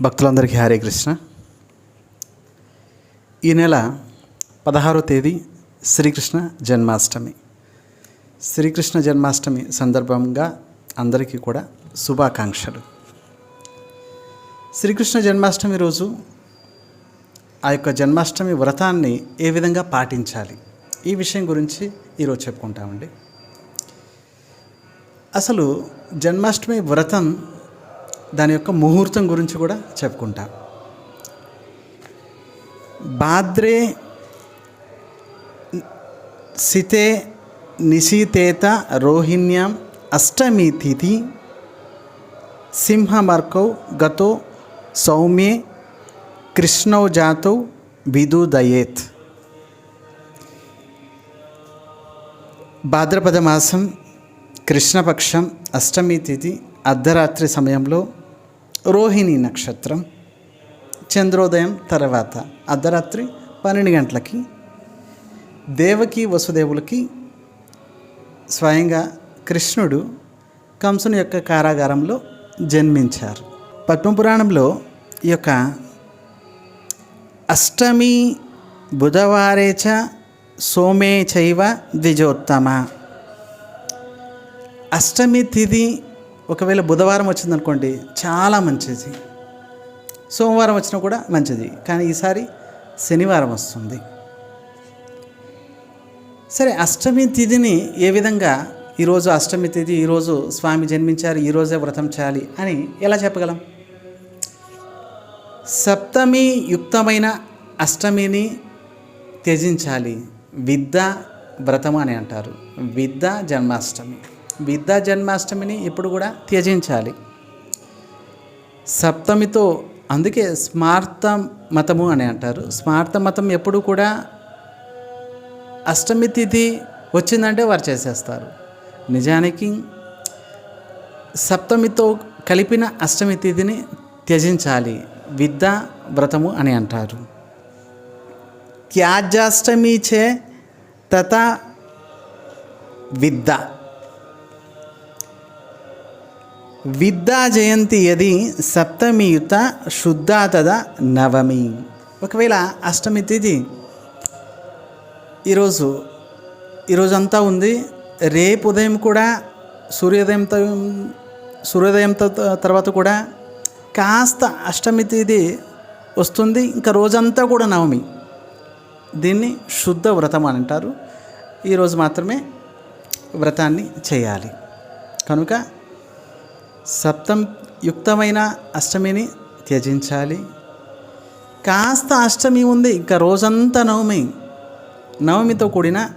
భక్తులందరికీ హరే కృష్ణ. ఈ నెల పదహారో తేదీ శ్రీకృష్ణ జన్మాష్టమి. శ్రీకృష్ణ జన్మాష్టమి సందర్భంగా అందరికీ కూడా శుభాకాంక్షలు. శ్రీకృష్ణ జన్మాష్టమి రోజు ఆ యొక్క జన్మాష్టమి వ్రతాన్ని ఏ విధంగా పాటించాలి? ఈ విషయం గురించి ఈరోజు చెప్పుకుంటామండి. అసలు జన్మాష్టమి వ్రతం దాని యొక్క ముహూర్తం గురించి కూడా చెప్పుకుంటాం. భాద్రే సితే నిశీతేత రోహిణ్యాం అష్టమి తిథి సింహమర్కౌ గతో సౌమ్యే కృష్ణౌ జాతౌ విదుదయేత్. భాద్రపద మాసం కృష్ణపక్షం అష్టమి తిథి అర్ధరాత్రి సమయంలో రోహిణి నక్షత్రం చంద్రోదయం తర్వాత అర్ధరాత్రి పన్నెండు గంటలకి దేవకి వసుదేవులకి స్వయంగా కృష్ణుడు కంసుని యొక్క కారాగారంలో జన్మించారు. పద్మపురాణంలో ఈ యొక్క అష్టమి బుధవారే చ సోమే చైవ ద్విజోత్తమ. అష్టమి తిథి ఒకవేళ బుధవారం వచ్చిందనుకోండి చాలా మంచిది. సోమవారం వచ్చినా కూడా మంచిది. కానీ ఈసారి శనివారం వస్తుంది. సరే అష్టమి తిథిని ఏ విధంగా ఈరోజు అష్టమి తిథి ఈరోజు స్వామి జన్మించారు ఈరోజే వ్రతం చేయాలి అని ఎలా చెప్పగలం? సప్తమి యుక్తమైన అష్టమిని త్యజించాలి. విద్య వ్రతం అని అంటారు. విద్య జన్మాష్టమి. విద్యా జన్మాష్టమిని ఇప్పుడు కూడా త్యజించాలి. సప్తమితో అందుకే స్మార్త మతము అని అంటారు. స్మార్త మతం ఎప్పుడు కూడా అష్టమి తిథి వచ్చిందంటే వారు చేసేస్తారు. నిజానికి సప్తమితో కలిపిన అష్టమి తిథిని త్యజించాలి. విద్య వ్రతము అని అంటారు. త్యాజాష్టమి చే తథా విద్య. విద్యా జయంతి అది సప్తమియుత శుద్ధా తద నవమి. ఒకవేళ అష్టమి తిథి ఈరోజు ఈరోజంతా ఉంది. రేపు ఉదయం కూడా సూర్యోదయంతో సూర్యోదయంతో తర్వాత కూడా కాస్త అష్టమి తిథి వస్తుంది. ఇంకా రోజంతా కూడా నవమి. దీన్ని శుద్ధ వ్రతం అని అంటారు. ఈరోజు మాత్రమే వ్రతాన్ని చేయాలి. కనుక సప్తం యుక్తమైన అష్టమిని త్యజించాలి. కాస్త అష్టమి ఉంది ఇంకా రోజంతా నవమి నవమితో కూడిన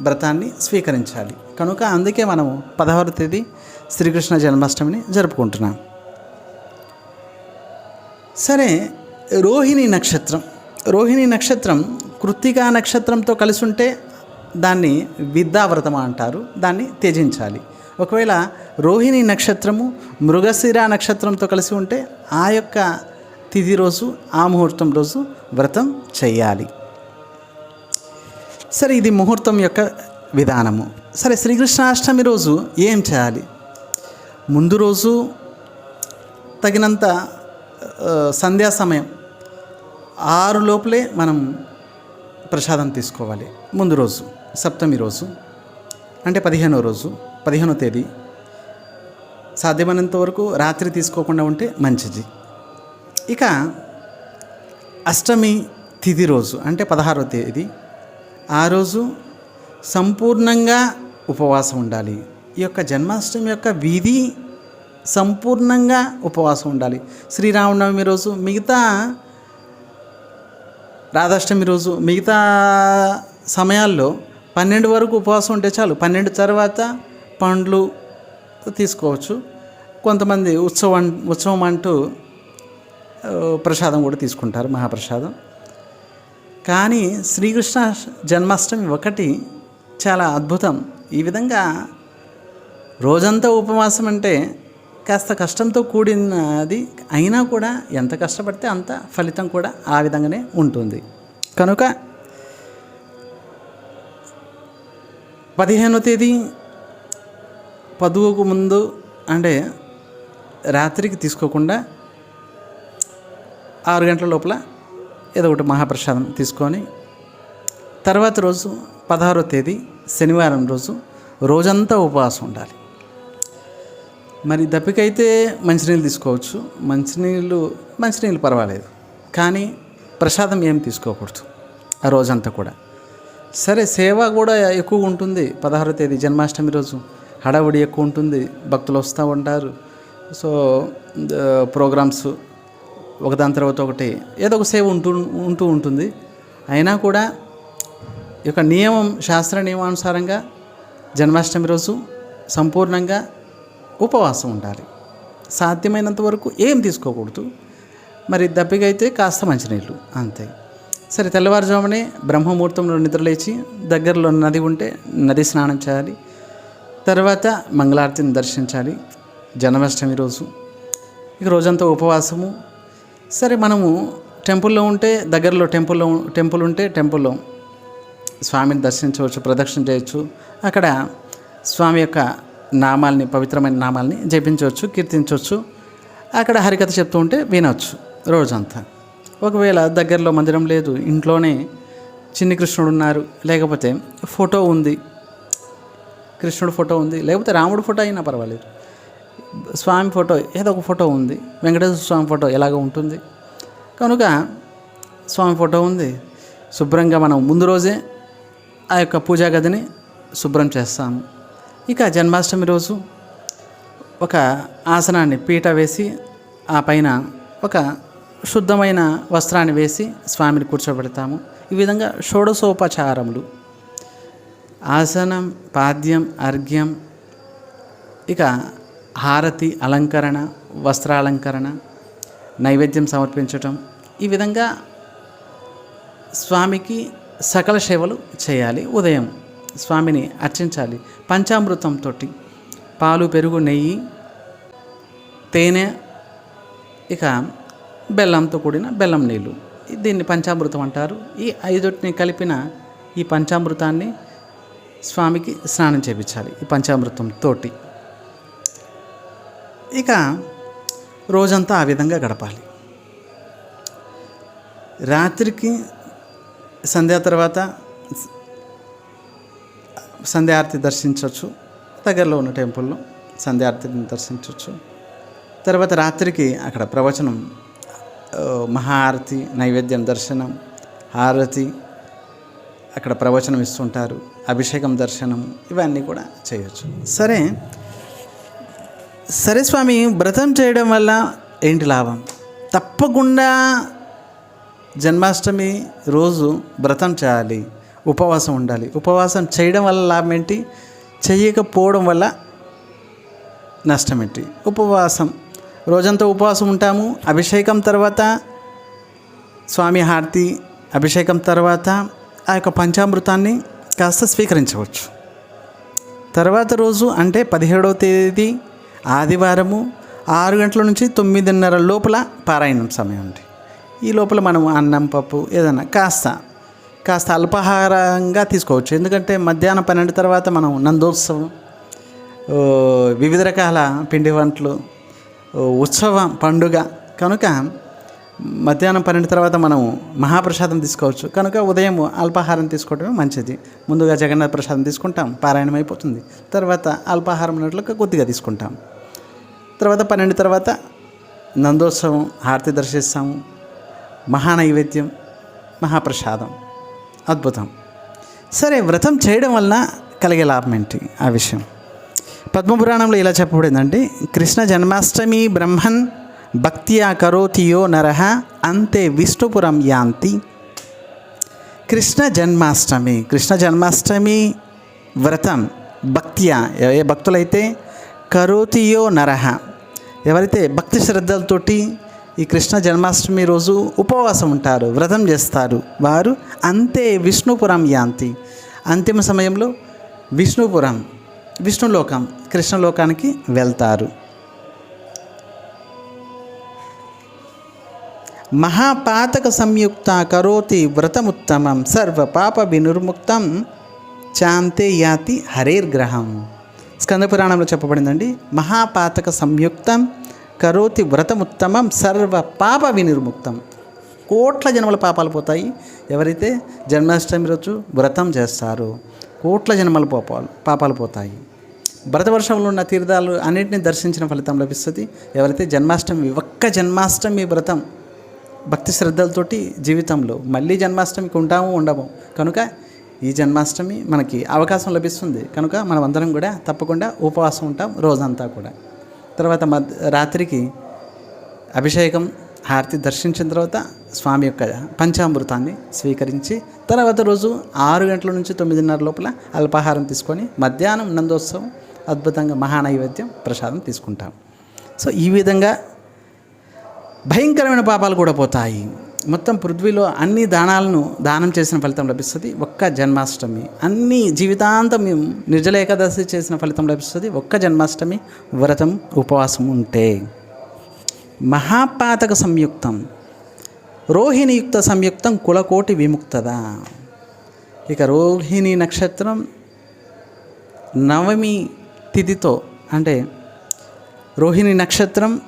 వ్రతాన్ని స్వీకరించాలి. కనుక అందుకే మనము పదహారు తేదీ శ్రీకృష్ణ జన్మాష్టమిని జరుపుకుంటున్నాం. సరే రోహిణి నక్షత్రం. రోహిణి నక్షత్రం కృత్తికా నక్షత్రంతో కలిసి ఉంటే దాన్ని విద్యావ్రతం అంటారు దాన్ని త్యజించాలి. ఒకవేళ రోహిణి నక్షత్రము మృగశిర నక్షత్రంతో కలిసి ఉంటే ఆ యొక్క తిథి రోజు ఆ ముహూర్తం రోజు వ్రతం చేయాలి. సరే ఇది ముహూర్తం యొక్క విధానము. సరే శ్రీకృష్ణాష్టమి రోజు ఏం చేయాలి? ముందు రోజు తగినంత సంధ్యా సమయం ఆరు లోపలే మనం ప్రసాదం తీసుకోవాలి. ముందు రోజు సప్తమి రోజు అంటే పదిహేనో రోజు. పదిహేనో తేదీ. సాధ్యమైనంత వరకు రాత్రి తీసుకోకుండా ఉంటే మంచిది. ఇక అష్టమి తిథి రోజు అంటే పదహారో తేదీ. ఆ రోజు సంపూర్ణంగా ఉపవాసం ఉండాలి. ఈ యొక్క జన్మాష్టమి యొక్క విధి సంపూర్ణంగా ఉపవాసం ఉండాలి. శ్రీరామనవమి రోజు మిగతా రాధాష్టమి రోజు మిగతా సమయాల్లో పన్నెండు వరకు ఉపవాసం ఉంటే చాలు. పన్నెండు తర్వాత పండ్లు తీసుకోవచ్చు. కొంతమంది ఉత్సవం ఉత్సవం అంటూ ప్రసాదం కూడా తీసుకుంటారు మహాప్రసాదం. కానీ శ్రీకృష్ణ జన్మాష్టమి ఒకటి చాలా అద్భుతం. ఈ విధంగా రోజంతా ఉపవాసం అంటే కాస్త కష్టంతో కూడినది అయినా కూడా ఎంత కష్టపడితే అంత ఫలితం కూడా ఆ విధంగానే ఉంటుంది. కనుక పదిహేనో తేదీ పదువుకు ముందు అంటే రాత్రికి తీసుకోకుండా ఆరు గంటల లోపల ఏదో ఒకటి మహాప్రసాదం తీసుకొని తర్వాత రోజు పదహారో తేదీ శనివారం రోజు రోజంతా ఉపవాసం ఉండాలి. మరి దప్పికైతే మంచినీళ్ళు తీసుకోవచ్చు. మంచినీళ్ళు మంచినీళ్ళు పర్వాలేదు. కానీ ప్రసాదం ఏం తీసుకోకూడదు. ఆ రోజంతా కూడా. సరే సేవ కూడా ఎక్కువ ఉంటుంది పదహారో తేదీ జన్మాష్టమి రోజు. హడావుడి ఎక్కువ ఉంటుంది. భక్తులు వస్తూ ఉంటారు. సో ప్రోగ్రామ్స్ ఒకదాని తర్వాత ఒకటి ఏదో ఒక సేవ ఉంటూ ఉంటూ ఉంటుంది. అయినా కూడా ఈ యొక్క నియమం శాస్త్ర నియమానుసారంగా జన్మాష్టమి రోజు సంపూర్ణంగా ఉపవాసం ఉండాలి. సాధ్యమైనంత వరకు ఏం తీసుకోకూడదు. మరి దప్పికైతే కాస్త మంచినీళ్ళు అంతే. సరే తెల్లవారుజామునే బ్రహ్మముహూర్తంలో నిద్రలేచి దగ్గరలో నది ఉంటే నది స్నానం చేయాలి. తర్వాత మంగళారతిని దర్శించాలి. జన్మాష్టమి రోజు. ఇక రోజంతా ఉపవాసము. సరే మనము టెంపుల్లో ఉంటే దగ్గరలో టెంపుల్లో టెంపుల్ ఉంటే టెంపుల్లో స్వామిని దర్శించవచ్చు ప్రదక్షిణ చేయొచ్చు. అక్కడ స్వామి యొక్క నామాల్ని పవిత్రమైన నామాల్ని జపించవచ్చు కీర్తించవచ్చు. అక్కడ హరికథ చెప్తూ ఉంటే వినవచ్చు రోజంతా. ఒకవేళ దగ్గరలో మందిరం లేదు ఇంట్లోనే చిన్ని కృష్ణుడు ఉన్నారు లేకపోతే ఫోటో ఉంది కృష్ణుడు ఫోటో ఉంది. లేకపోతే రాముడు ఫోటో అయినా పర్వాలేదు. స్వామి ఫోటో ఏదో ఒక ఫోటో ఉంది. వెంకటేశ్వర స్వామి ఫోటో ఎలాగ ఉంటుంది. కనుక స్వామి ఫోటో ఉంది. శుభ్రంగా మనం ముందు రోజే ఆ యొక్క పూజా గదిని శుభ్రం చేస్తాము. ఇక జన్మాష్టమి రోజు ఒక ఆసనాన్ని పీట వేసి ఆ పైన ఒక శుద్ధమైన వస్త్రాన్ని వేసి స్వామిని కూర్చోబెడతాము. ఈ విధంగా షోడశోపచారములు ఆసనం పాద్యం అర్ఘ్యం ఇక హారతి అలంకరణ వస్త్రాలంకరణ నైవేద్యం సమర్పించటం. ఈ విధంగా స్వామికి సకల సేవలు చేయాలి ఉదయం. స్వామిని అర్చించాలి. పంచామృతంతో పాలు పెరుగు నెయ్యి తేనె ఇక బెల్లంతో కూడిన బెల్లం నీళ్ళు. దీన్ని పంచామృతం అంటారు. ఈ ఐదుటిని కలిపిన ఈ పంచామృతాన్ని స్వామికి స్నానం చేయించాలి ఈ పంచామృతం తోటి. ఇక రోజంతా ఆ విధంగా గడపాలి. రాత్రికి సంధ్యా తర్వాత సంధ్యారతి దర్శించవచ్చు. దగ్గరలో ఉన్న టెంపుల్లో సంధ్యారతిని దర్శించవచ్చు. తర్వాత రాత్రికి అక్కడ ప్రవచనం మహారతి నైవేద్యం దర్శనం హారతి అక్కడ ప్రవచనం ఇస్తుంటారు అభిషేకం దర్శనం ఇవన్నీ కూడా చేయొచ్చు. సరే సరే స్వామి వ్రతం చేయడం వల్ల ఏంటి లాభం? తప్పకుండా జన్మాష్టమి రోజు వ్రతం చేయాలి ఉపవాసం ఉండాలి. ఉపవాసం చేయడం వల్ల లాభం ఏంటి? చేయకపోవడం వల్ల నష్టం ఏంటి? ఉపవాసం. రోజంతా ఉపవాసం ఉంటాము అభిషేకం తర్వాత స్వామి హారతి అభిషేకం తర్వాత ఆ యొక్క పంచామృతాన్ని కాస్త స్వీకరించవచ్చు. తర్వాత రోజు అంటే పదిహేడవ తేదీ ఆదివారము ఆరు గంటల నుంచి తొమ్మిదిన్నర లోపల పారాయణం సమయం ఉంది ఈ లోపల మనం అన్నం పప్పు ఏదైనా కాస్త కాస్త అల్పాహారంగా తీసుకోవచ్చు. ఎందుకంటే మధ్యాహ్నం పన్నెండు తర్వాత మనం నందోత్సవం వివిధ రకాల పిండి వంటలు ఉత్సవం పండుగ. కనుక మధ్యాహ్నం పన్నెండు తర్వాత మనం మహాప్రసాదం తీసుకోవచ్చు. కనుక ఉదయం అల్పాహారం తీసుకోవడమే మంచిది. ముందుగా జగన్నాథ ప్రసాదం తీసుకుంటాం. పారాయణం అయిపోతుంది. తర్వాత అల్పాహారం ఉన్నట్లుగా కొద్దిగా తీసుకుంటాం. తర్వాత పన్నెండు తర్వాత నందోత్సవం హారతి దర్శిస్తాము మహానైవేద్యం మహాప్రసాదం. అద్భుతం. సరే వ్రతం చేయడం వలన కలిగే లాభం ఏంటి? ఆ విషయం. పద్మపురాణంలో ఇలా చెప్పబడిందండి. కృష్ణ జన్మాష్టమి బ్రహ్మన్ భక్త్యా కరోతియో నరహ అంతే విష్ణుపురం యాంతి. కృష్ణ జన్మాష్టమి కృష్ణ జన్మాష్టమి వ్రతం భక్త్యా ఏ భక్తులైతే కరోతియో నరహ ఎవరైతే భక్తి శ్రద్ధలతోటి ఈ కృష్ణ జన్మాష్టమి రోజు ఉపవాసం ఉంటారు వ్రతం చేస్తారు వారు అంతే విష్ణుపురం యాంతి. అంతిమ సమయంలో విష్ణుపురం విష్ణులోకం కృష్ణలోకానికి వెళ్తారు. మహాపాతక సంయుక్త కరోతి వ్రతముత్తమం సర్వ పాప వినుర్ముక్తం చాంతే యాతి హరేర్గ్రహం స్కందపురాణంలో చెప్పబడిందండి మహాపాతక సంయుక్తం కరోతి వ్రతముత్తమం సర్వ పాప వినిర్ముక్తం. కోట్ల జన్మల పాపాలు పోతాయి. ఎవరైతే జన్మాష్టమి రోజు వ్రతం చేస్తారో కోట్ల జన్మల పాపాలు పాపాలు పోతాయి. భరతవర్షంలో ఉన్న తీర్థాలు అన్నింటినీ దర్శించిన ఫలితం లభిస్తుంది. ఎవరైతే జన్మాష్టమి ఒక్క జన్మాష్టమి వ్రతం భక్తి శ్రద్ధలతోటి జీవితంలో మళ్ళీ జన్మాష్టమికి ఉంటాము ఉండము. కనుక ఈ జన్మాష్టమి మనకి అవకాశం లభిస్తుంది. కనుక మనం అందరం కూడా తప్పకుండా ఉపవాసం ఉంటాం రోజంతా కూడా. తర్వాత మద్ రాత్రికి అభిషేకం హారతి దర్శించిన తర్వాత స్వామి యొక్క పంచామృతాన్ని స్వీకరించి తర్వాత రోజు ఆరు గంటల నుంచి తొమ్మిదిన్నర లోపల అల్పాహారం తీసుకొని మధ్యాహ్నం నందోత్సవం అద్భుతంగా మహానైవేద్యం ప్రసాదం తీసుకుంటాం. సో ఈ విధంగా భయంకరమైన పాపాలు కూడా పోతాయి. మొత్తం పృథ్వీలో అన్ని దానాలను దానం చేసిన ఫలితం లభిస్తుంది. ఒక్క జన్మాష్టమి. అన్ని జీవితాంతం మేము నిర్జల ఏకాదశి చేసిన ఫలితం లభిస్తుంది. ఒక్క జన్మాష్టమి వ్రతం ఉపవాసం ఉంటే. మహాపాతక సంయుక్తం. రోహిణియుక్త సంయుక్తం కులకోటి విముక్తదా? ఇక రోహిణి నక్షత్రం నవమి తిథితో అంటే రోహిణి నక్షత్రం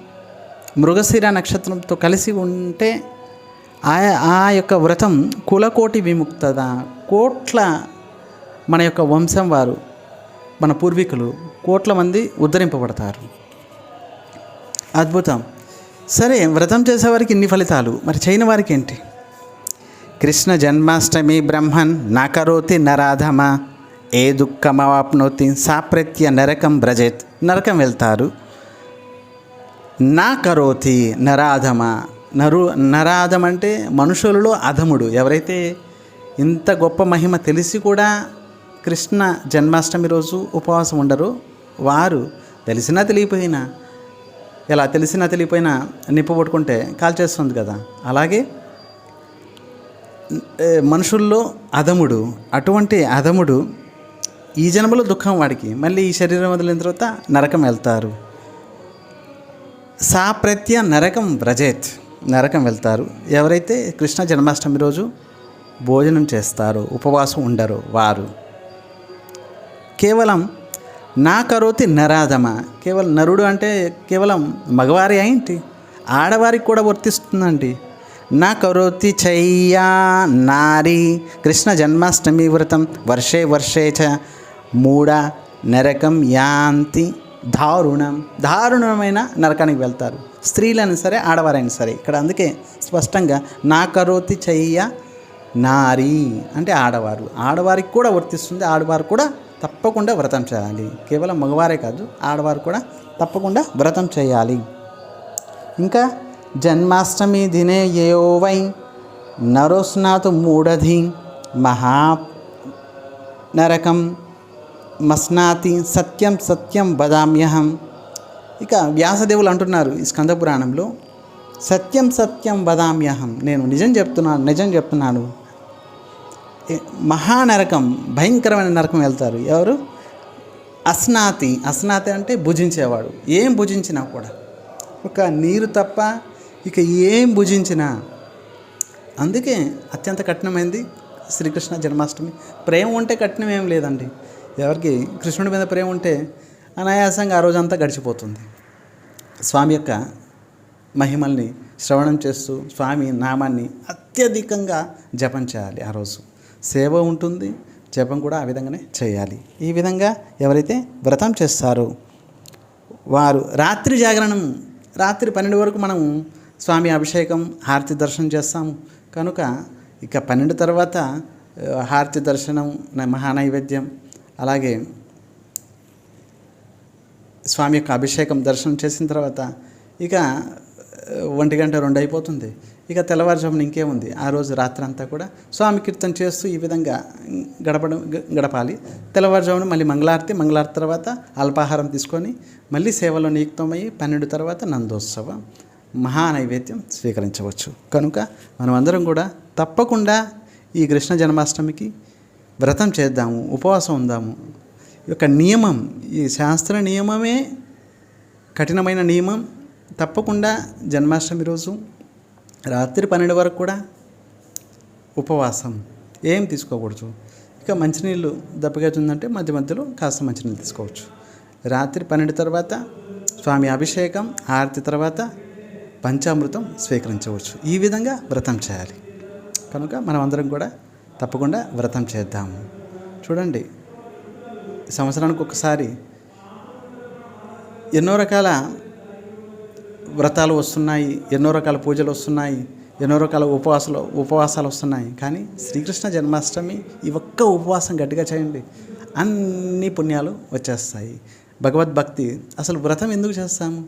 మృగశిర నక్షత్రంతో కలిసి ఉంటే ఆ ఆ యొక్క వ్రతం కులకోటి విముక్తద? కోట్ల మన యొక్క వంశం వారు మన పూర్వీకులు కోట్ల మంది ఉద్ధరింపబడతారు. అద్భుతం. సరే వ్రతం చేసేవారికి ఇన్ని ఫలితాలు. మరి చేయని వారికి ఏంటి? కృష్ణ జన్మాష్టమి బ్రహ్మన్ నాకరోతి నరాధమ ఏ దుఃఖమవాప్నోతి సాప్రత్య నరకం బ్రజేత్. నరకం వెళ్తారు. నా కరోతి నరాధమ. నరు నరాధం అంటే మనుషులలో అధముడు. ఎవరైతే ఇంత గొప్ప మహిమ తెలిసి కూడా కృష్ణ జన్మాష్టమి రోజు ఉపవాసం ఉండరు వారు తెలిసినా తెలియపోయినా ఇలా తెలిసినా తెలియపోయినా నిప్పు పట్టుకుంటే కాల్చేస్తుంది కదా. అలాగే మనుషుల్లో అధముడు అటువంటి అధముడు ఈ జన్మలో దుఃఖం వాడికి. మళ్ళీ ఈ శరీరం వదిలిన తర్వాత నరకం వెళ్తారు. సాప్రత్య నరకం వ్రజేత్. నరకం వెళ్తారు. ఎవరైతే కృష్ణ జన్మాష్టమి రోజు భోజనం చేస్తారో ఉపవాసం ఉండరో వారు కేవలం నా కరోతి నరాధమ? కేవలం నరుడు అంటే కేవలం మగవారి ఏంటి ఆడవారికి కూడా వర్తిస్తుందండి. నా కరోతి చయ్యా నారి కృష్ణ జన్మాష్టమి వ్రతం వర్షే వర్షే చ మూడ నరకం యాంతి దారుణం దారుణమైన నరకానికి వెళ్తారు. స్త్రీలైనా సరే ఆడవారైనా సరే ఇక్కడ అందుకే స్పష్టంగా నా కరోతి చెయ్య నారి అంటే ఆడవారు. ఆడవారికి కూడా వర్తిస్తుంది ఆడవారు కూడా తప్పకుండా వ్రతం చేయాలి. కేవలం మగవారే కాదు ఆడవారు కూడా తప్పకుండా వ్రతం చేయాలి. ఇంకా జన్మాష్టమి దినే ఏవై వై నరోస్నాతు మూఢధి మహా నరకం. మస్నాతి సత్యం సత్యం వదామ్యహం. ఇక వ్యాసదేవులు అంటున్నారు ఈ స్కంద పురాణంలో సత్యం సత్యం వదామ్యహం. నేను నిజం చెప్తున్నాను నిజం చెప్తున్నాను. మహానరకం భయంకరమైన నరకం వెళ్తారు. ఎవరు? అస్నాతి. అస్నాతి అంటే భుజించేవాడు. ఏం భుజించినా కూడా. ఒక నీరు తప్ప ఇక ఏం భుజించినా. అందుకే అత్యంత కఠినమైంది శ్రీకృష్ణ జన్మాష్టమి. ప్రేమ ఉంటే కఠినం ఏం లేదండి. ఎవరికి కృష్ణుడి మీద ప్రేమ ఉంటే అనాయాసంగా ఆ రోజంతా గడిచిపోతుంది. స్వామి యొక్క మహిమల్ని శ్రవణం చేస్తూ స్వామి నామాన్ని అత్యధికంగా జపం చేయాలి ఆ రోజు. సేవ ఉంటుంది జపం కూడా ఆ విధంగానే చేయాలి. ఈ విధంగా ఎవరైతే వ్రతం చేస్తారో వారు రాత్రి జాగరణం రాత్రి పన్నెండు వరకు మనం స్వామి అభిషేకం హారతి దర్శనం చేస్తాము. కనుక ఇక పన్నెండు తర్వాత హారతి దర్శనం మహానైవేద్యం అలాగే స్వామి యొక్క అభిషేకం దర్శనం చేసిన తర్వాత ఇక ఒంటి గంట రెండు అయిపోతుంది. ఇక తెల్లవారుజామున ఇంకేముంది? ఆ రోజు రాత్రి అంతా కూడా స్వామి కీర్తన చేస్తూ ఈ విధంగా గడపడం గడపాలి. తెల్లవారుజామున మళ్ళీ మంగళారతి మంగళారతి తర్వాత అల్పాహారం తీసుకొని మళ్ళీ సేవలో నియుక్తమయ్యి పన్నెండు తర్వాత నందోత్సవం మహానైవేద్యం స్వీకరించవచ్చు. కనుక మనమందరం కూడా తప్పకుండా ఈ కృష్ణ జన్మాష్టమికి వ్రతం చేద్దాము ఉపవాసం ఉందాము. ఈ యొక్క నియమం ఈ శాస్త్ర నియమమే కఠినమైన నియమం. తప్పకుండా జన్మాష్టమి రోజు రాత్రి పన్నెండు వరకు కూడా ఉపవాసం. ఏం తీసుకోకూడదు. ఇక మంచినీళ్ళు దప్పగవుతుందంటే మధ్య మధ్యలో కాస్త మంచినీళ్ళు తీసుకోవచ్చు. రాత్రి పన్నెండు తర్వాత స్వామి అభిషేకం ఆరతి తర్వాత పంచామృతం స్వీకరించవచ్చు. ఈ విధంగా వ్రతం చేయాలి. కనుక మనం అందరం కూడా తప్పకుండా వ్రతం చేద్దాము చూడండి సంవత్సరానికి ఒకసారి ఎన్నో రకాల వ్రతాలు వస్తున్నాయి ఎన్నో రకాల పూజలు వస్తున్నాయి ఎన్నో రకాల ఉపవాసాలు ఉపవాసాలు వస్తున్నాయి. కానీ శ్రీకృష్ణ జన్మాష్టమి ఈ ఒక్క ఉపవాసం గట్టిగా చేయండి. అన్ని పుణ్యాలు వచ్చేస్తాయి. భగవద్భక్తి అసలు వ్రతం ఎందుకు చేస్తాము?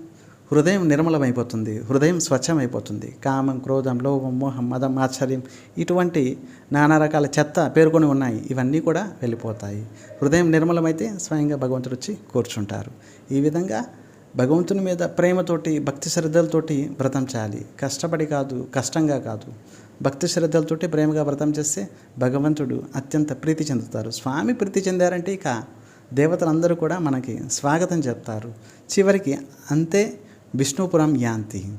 హృదయం నిర్మలమైపోతుంది హృదయం స్వచ్ఛమైపోతుంది. కామం క్రోధం లోభం మోహం మదం ఆశ్చర్యం ఇటువంటి నానా రకాల చెత్త పేర్కొని ఉన్నాయి. ఇవన్నీ కూడా వెళ్ళిపోతాయి. హృదయం నిర్మలమైతే స్వయంగా భగవంతుడు వచ్చి కూర్చుంటారు. ఈ విధంగా భగవంతుని మీద ప్రేమతోటి భక్తి శ్రద్ధలతోటి వ్రతం చేయాలి. కష్టపడి కాదు కష్టంగా కాదు. భక్తి శ్రద్ధలతోటి ప్రేమగా వ్రతం చేస్తే భగవంతుడు అత్యంత ప్రీతి చెందుతారు. స్వామి ప్రీతి చెందారంటే ఇక దేవతలందరూ కూడా మనకి స్వాగతం చెప్తారు. చివరికి అంతే విష్ణుపురం యాంతి.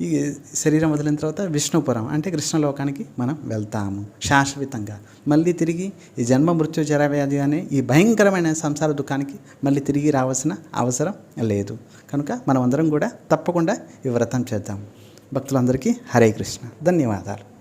ఈ శరీరం వదిలిన తర్వాత విష్ణుపురం అంటే కృష్ణలోకానికి మనం వెళ్తాము శాశ్వతంగా. మళ్ళీ తిరిగి ఈ జన్మ మృత్యు జరవ్యాధి అనే ఈ భయంకరమైన సంసార దుఃఖానికి మళ్ళీ తిరిగి రావాల్సిన అవసరం లేదు. కనుక మనం అందరం కూడా తప్పకుండా ఈ వ్రతం చేద్దాం. భక్తులందరికీ హరే కృష్ణ. ధన్యవాదాలు.